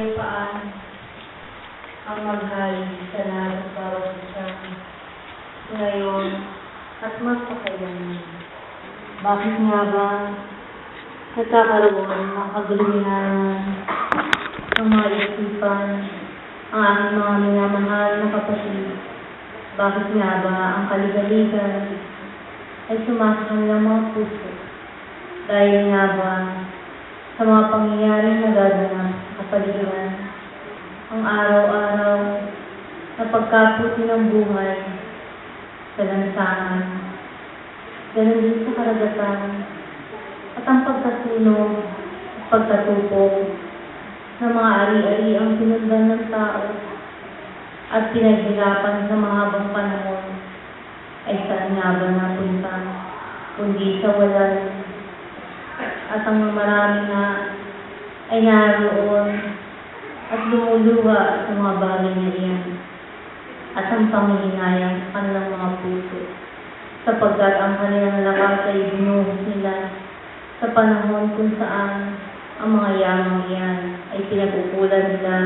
kapayapaan ang maghal sa lahat bawat isa ngayon at magpakailanman. Bakit nga ba nagkakaroon ng kaguluhan ng mga isipan ang aking mga minamahal na kapatid? Bakit nga ba ang kaligaligan ay sumasakal ng mga puso? Dahil nga ba sa mga pangyayaring nagaganap kapaligiran, ang araw-araw na pagkaputi ng buhay sa lansangan, ganun din sa karagatan, at ang pagkasunog at pagkatupog ng mga ari-ari ang pinundan ng tao at pinaghirapan sa mahabang panahon ay saan nga ba napunta kundi sa walan. At ang marami na ay naroon at lumuluha sa mga bagay na iyan at ang panghihinayang kanilang mga puso. Sapagkat ang kanilang lakas ay binuhos nila sa panahon kung saan ang mga yamang iyan ay pinag-ukulan nila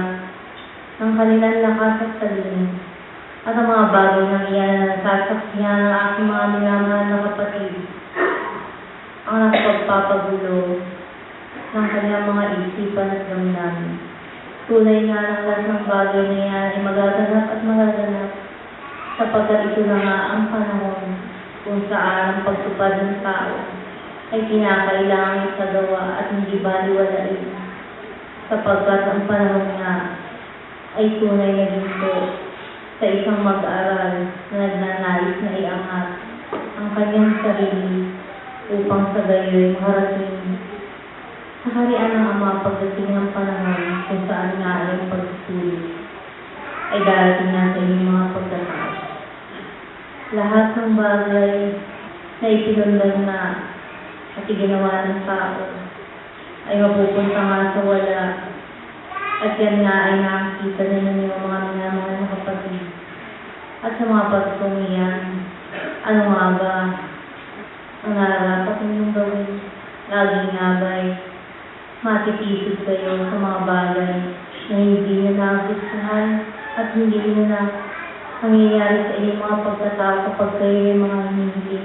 ng kanilang lakas at talino at ang mga bagay na iyan na nasasaksihan ng aking mga minamahal na kapatid ang nakapagpapagulo ng kanyang mga isipan at damdamin. Tunay nga ng lahat ng bagay na yan ay magaganap at magaganap sapagkat ito na nga ang panahon kung saan ang pagtupad ng tao ay kinakailangan isagawa at hindi baliwalain sapagkat ang panahon nga ay tunay na ginto sa isang mag-aaral na nagnanais na iangat ang kanyang sarili upang sa gayoy makarating sa harian ng Ama pagdating ng panahon kung saan nga ay ang pagsusulit ay darating na sa mga pagkatao. Lahat ng bagay na ipinundan na at iginawa ng tao ay mapupunta nga sa wala at yan nga ay nakikita na ng mga minamahal na kapatid at sa mga pagtungian ano nga ba ang nararapat ninyong gawin. Laging nga ba'y matitisod kayo sa mga bagay na hindi nyo nagustuhan at hindi nyo na nangyayari sa inyong mga pagkatao kapag kayo yung mga hindi.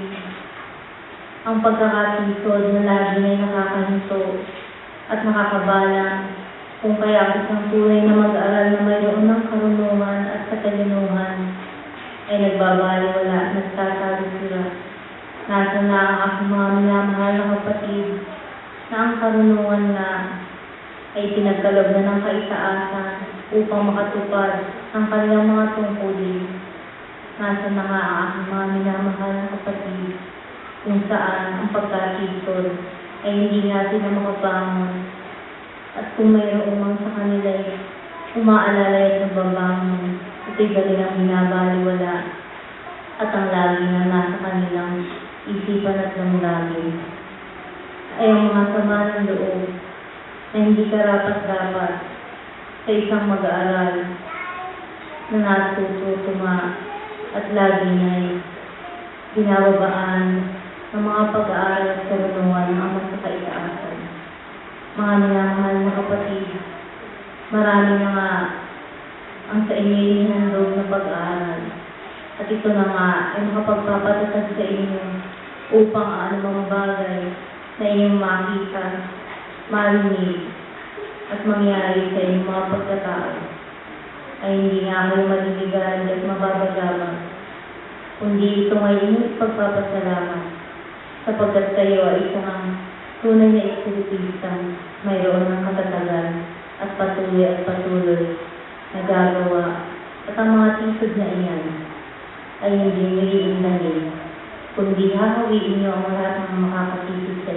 Ang pagkakatisod na lagi na nakakahinto at nakakabala kung kaya ang isang tunay na mag-aaral na mayroon ng karunungan at katalinuhan ay nagbabaliwala at nagtatago sila Nasa na ang aking mga minamahal na kapatid na ang karunungan na ay pinagkalob na ng kaitaasan upang makatupad ang kanilang mga tungkulin. Nasa na aking mga minamahal na kapatid kung saan ang pagkatitod ay hindi nga sila makabangon at kung mayroon man sa kanila umaalala at nagbabangon ito'y kanilang at ang lagi na nasa kanilang isipan at damdamin ay ang mga sama ng loob na hindi karapat-dapat sa isang mag-aaral na natututuma at lagi na binababaan ng mga pag-aaral at karunungan ang mas kaitaasan. Mga minamahal na kapatid, marami nga ang sa inyo ihandog na pag-aaral. At ito na nga ay makapagpapatatag sa inyo upang ang anumang bagay na inyong makita, marinig, at mangyari sa inyong mga pagkatao ay hindi nga kayo maliligan at mababagaman, kundi ito ay inyong pagpapasalamat sapagkat kayo ay isang tunay na espiritistang mayroon ng katatagan at patuloy at patuloy na gagawa. At ang mga tisod na iyan ay hindi nililindahin, kundi hahawiin niyo ang lahat ng makakatisod sa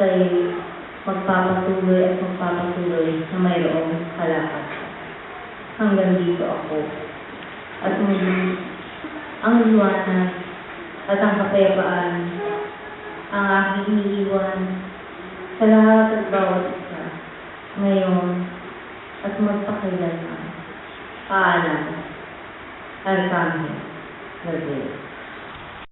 kayo magpapatuloy at magpapatuloy na mayroong halakas. Hanggang dito ako. At muli, ang liwanag at ang kapayapaan ang aking iniiwan sa lahat at bawat isa ngayon at magpakailanman. Paalam. Arcangel Gabriel.